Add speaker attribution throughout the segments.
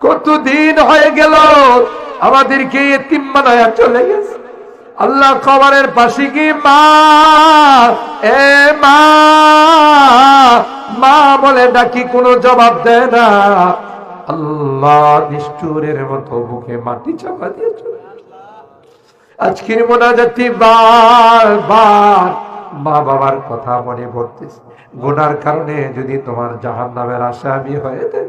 Speaker 1: কতদিন হয়ে গেল আমাদেরকে এতিম বানায়া চলে গেছে। আল্লাহ খবরের পাশে কি মা? এ মা। মা বলে ডাকি, কোনো জবাব দেয় না। আল্লাহ নিষ্ঠুরের মতো বুকে মাটি চাপা দিয়ে চলে। আজকের মোনাজাতি বার বার মা বাবার কথা মনে পড়তেছে। গুনার কারণে যদি তোমার জাহান নামের আসামি হয়ে যায়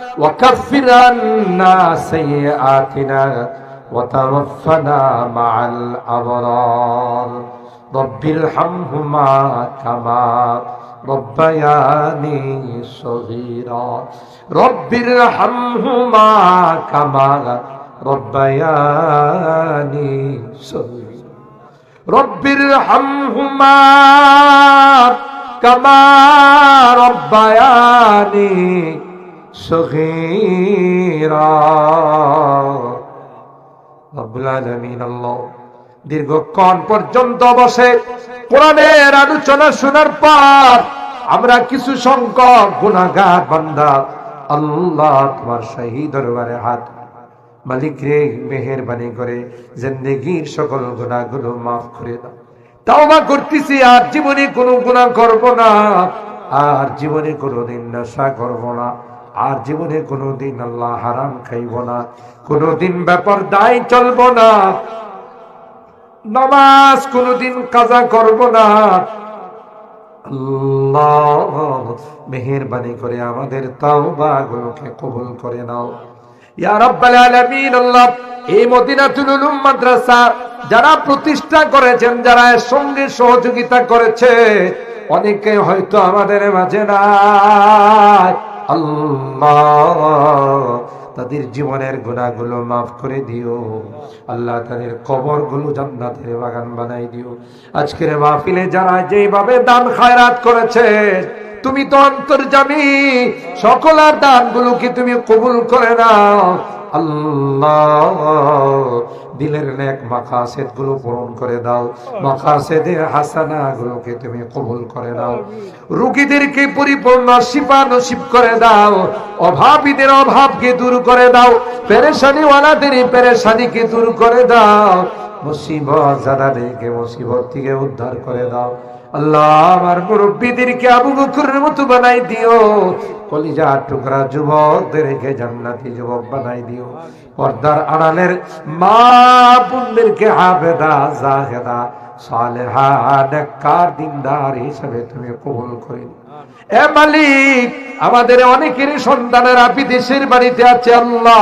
Speaker 1: وكفر عنا سيئاتنا وتوفنا مع الأبرار رب ارحمهما كما ربياني صغيرا رب ارحمهما كما ربياني صغيرا رب ارحمهما كما ربياني দীর্ঘক্ষণ পর্যন্ত বসে কোরআনের আলোচনা শোনার পর আমরা কিছু সংখ্যক গুণাগার বান্ধা আল্লাহ তোমার সাহি দরবারে হাত মালিক রে, মেহরবানি করে জিন্দগির সকল গুণা গুলো মাফ করে দাও। তাও বা করতেছি, আর জীবনে কোনো গুণা করব না, আর জীবনে কোনো দিন নেশা করব না। আর জীবনে কোনোদিন আল্লাহ হারাম খাইব না, কোনোদিন ব্যাপার দায় চলব না। নামাজ কোনোদিন কাজা করব না। মেহেরবানি করে আমাদের তাওবা গুলোকে কবুল করে নাও। মাদ্রাসা যারা প্রতিষ্ঠা করেছেন, যারা এর সঙ্গে সহযোগিতা করেছে, অনেকে হয়তো আমাদের মাঝে নাই। আল্লাহ, তাদের জীবনের গুণাগুলো মাফ করে দিও। আল্লাহ তাদের কবরগুলো জান্নাতের বাগান বানাই দিও। আজকের মাহফিলে যারা যেভাবে দান খায়রাত করেছে, তুমি তো অন্তর্জামী সকল আর দানগুলোকে তুমি কবুল করে নাও। আল্লাহ দিলের নেক মাকাসেদগুলো পূরণ করে দাও। মাকাসেদে হাসানা গুলোকে তুমি কবুল করে দাও রুগীদেরকে পরিপূর্ণ শিপা নসিব করে দাও। অভাবীদের অভাবকে দূর করে দাও। পেরেশানি ওয়ালাদের পেরেশানিকে দূর করে দাও। মুসিবত জাদাদেরকে মুসিবত থেকে উদ্ধার করে দাও। আল্লাহ আমার মুরব্বীদেরকে আবু বকরের মতো বানাই দিও। কলিজা টুকরা যুবকদেরকে জান্নাতি যুবক বানাই দিও। পর্দার আড়ালের মা বোনদেরকে হাফেদা জাহেদা, সালেহা, নেককার, দিনদার হিসাবে তুমি কবুল করে এ মালিক, আমাদের অনেকেরই সন্তানেরা বিদেশের বাড়িতে আছে, আল্লাহ।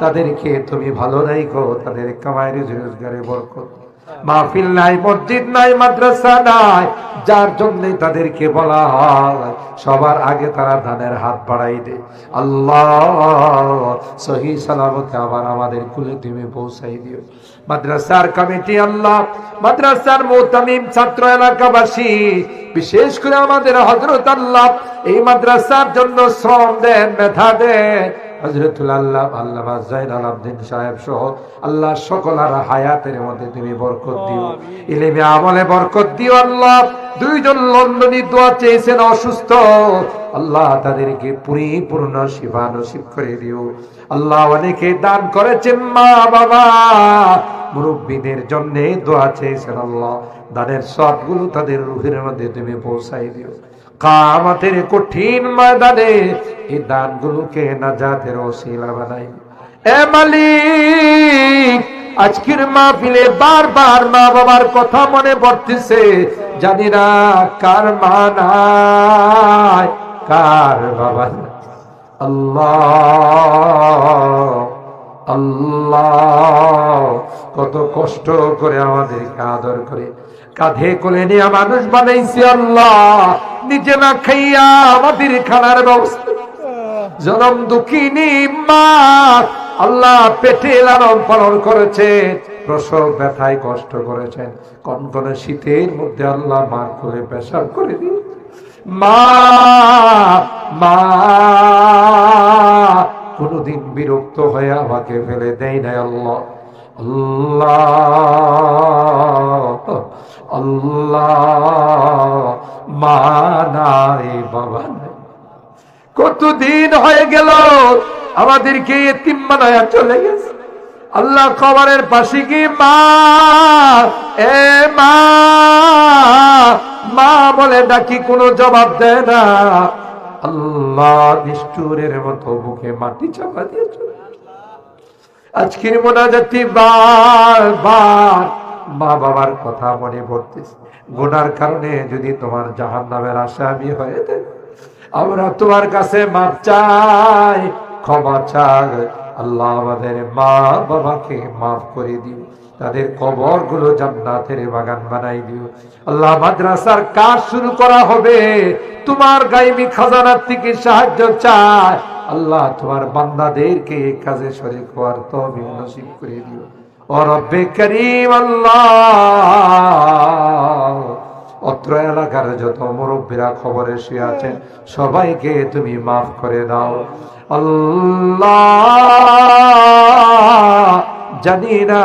Speaker 1: তাদেরকে তুমি ভালো রাখো তাদের কামাই রোজগারে বরকত। মাহফিল নাই, মসজিদ নাই, মাদ্রাসা নাই, যার জন্য তাদেরকে বলা হয়, সবার আগে তারা ধানের হাত বাড়াই দে। আল্লাহ সালামতে আবার আমাদের কুলে তুমি পৌঁছাই দিও। মাদ্রাসার কমিটি আল্লাহ, মাদ্রাসার মোতামিম ছাত্র এলাকাবাসী, বিশেষ করে আমাদের হজরত আল্লাহ, এই মাদ্রাসার জন্য শ্রম দেন, মেধা দেন হজরতুল আল্লাহ আল্লাহ সাহেব সহ আল্লাহ সকল আর হায়াতের মধ্যে তুমি বরকত দিও। ইলেমে আমলে বরকত দিও আল্লাহ। দুইজন লন্ডনী দোয়া চেয়েছেন অসুস্থ। আল্লাহ তাদেরকে পরিপূর্ণ শিবা নসিব করে দিও। আল্লাহ অনেকে দান করেছেন মা বাবা মুরব্বীদের জন্য দোয়া চেয়েছেন আল্লাহ। দানের সবগুলো তাদের রুহের মধ্যে তুমি পৌঁছাই দিও। কামাতের কঠিন ময়দানে এই দানগুলোকে নাজাতের ওসিলা বানাই। এ মালিক, আজকের মা মাহফিলে বারবার মা বাবার কথা মনে পড়তেছে। জানি না কার মা নাই, কার বাবা। আল্লাহ আল্লাহ, কত কষ্ট করে আমাদেরকে আদর করে। কাঁধে কোলে নিয়ে মানুষ বানাইছি আল্লাহ। নিজে না খাইয়া আমাদের খানার ব্যবস্থা। জনম দুঃখিনী মা, আল্লাহ পেটে লালন পালন করেছে, প্রসব ব্যথায় কষ্ট করেছেন। কনকনে শীতের মধ্যে আল্লাহ মার করে পেশাব করে দিন মা মা, কোনদিন বিরক্ত হয়ে আমাকে ফেলে দেয় না আল্লাহ। আল্লাহ আল্লাহ মা নাই বাবা কতদিন হয়ে গেল, আমাদেরকে এতিম বানায়া চলে গেছে। আল্লাহ কবরের পাশে কি মা? এ মা মা বলে ডাকি, কোনো জবাব দেয় না। আল্লাহ নিষ্ঠুরের মতো বুকে মাটি চাপা দিয়ে চলে আজকের মোনাজাতি বার বার মা বাবার কথা মনে পড়তেছে। গোনার কারণে যদি তোমার জাহান নামের আসামি হয়ে আমরা তোমার কাছে মাপ চাই, ক্ষমা চাই। আল্লাহ আমাদের মা বাবাকে মাফ করে দিও, তাদের কবরগুলো জান্নাতের বাগান বানাই দিও। আল্লাহ মাদ্রাসার কাজ শুরু করা হবে, তোমার গাইবি খাজানার থেকে সাহায্য চায় আল্লাহ তোমার বান্দাদেরকে এই কাজে শরীক হওয়ার তৌফিক নসিব করে দিও। ও রব্বে করিম আল্লাহ। অত্র এলাকার যত মুরব্বীরা খবরে শুয়ে আছেন সবাইকে তুমি মাফ করে দাও। আল্লাহ জানি না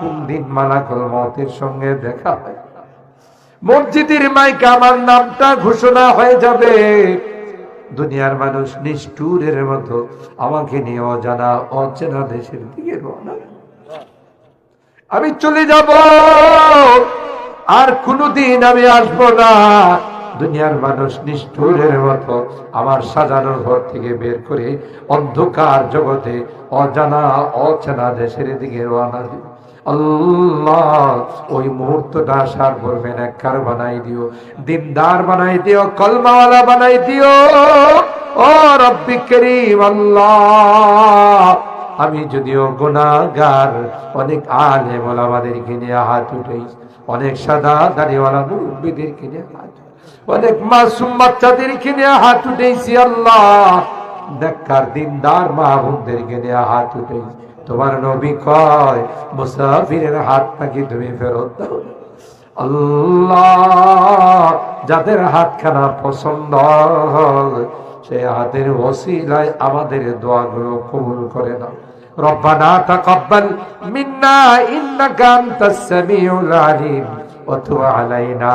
Speaker 1: কোন দিন মালাকল মতের সঙ্গে দেখা হয়। মসজিদের মাইকে আমার নামটা ঘোষণা হয়ে যাবে। দুনিয়ার মানুষ নিষ্ঠুরের মতো। আমাকে নিয়ে অজানা, অচেনা দেশের দিকে আমি চলে যাব। আর কোনদিন আমি আসব না। দুনিয়ার মানুষ নিষ্ঠুরের মতো আমার সাজানোর ঘর থেকে বের করে অন্ধকার জগতে অজানা, অচেনা দেশের দিকে রওনা দিব। আল্লাহ, ওই মুহূর্তটা আসার করবে নেককার বানাই দিও, দিনদার বানাই দিও, কলমাওয়ালা বানাই দিও। ও রব্বি করিম আল্লাহ, আমি যদিও গুনাহগার, অনেক আলেম আমাদেরকে নিয়ে হাত উঠেই, অনেক সাদা দাড়িওয়ালা মুরব্বীদেরকে নিয়ে হাত অনেক মাসুম বাচ্চাদের কিনে হাত উঠেছি আল্লাহ দেখার দিনদার মাহবুবদেরকে নিয়ে হাত উঠেছি তোমার নবী কয় মুসাফিরের হাত নাকি তুমি ফেরত দাও আল্লাহ যাদের হাতখানা পছন্দ হয় সেই হাতের ওসিলায় আমাদের দোয়াগুলো কবুল করে নাও ربنا تقبل منا إنك أنت السميع العليم وتب علينا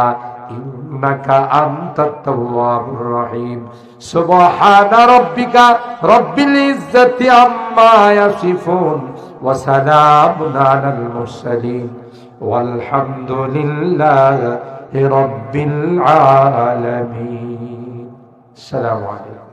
Speaker 1: إنك أنت التواب الرحيم. سبحان ربك رب العزة عما يصفون وسلام على المرسلين. والحمد لله رب العالمين. السلام عليكم.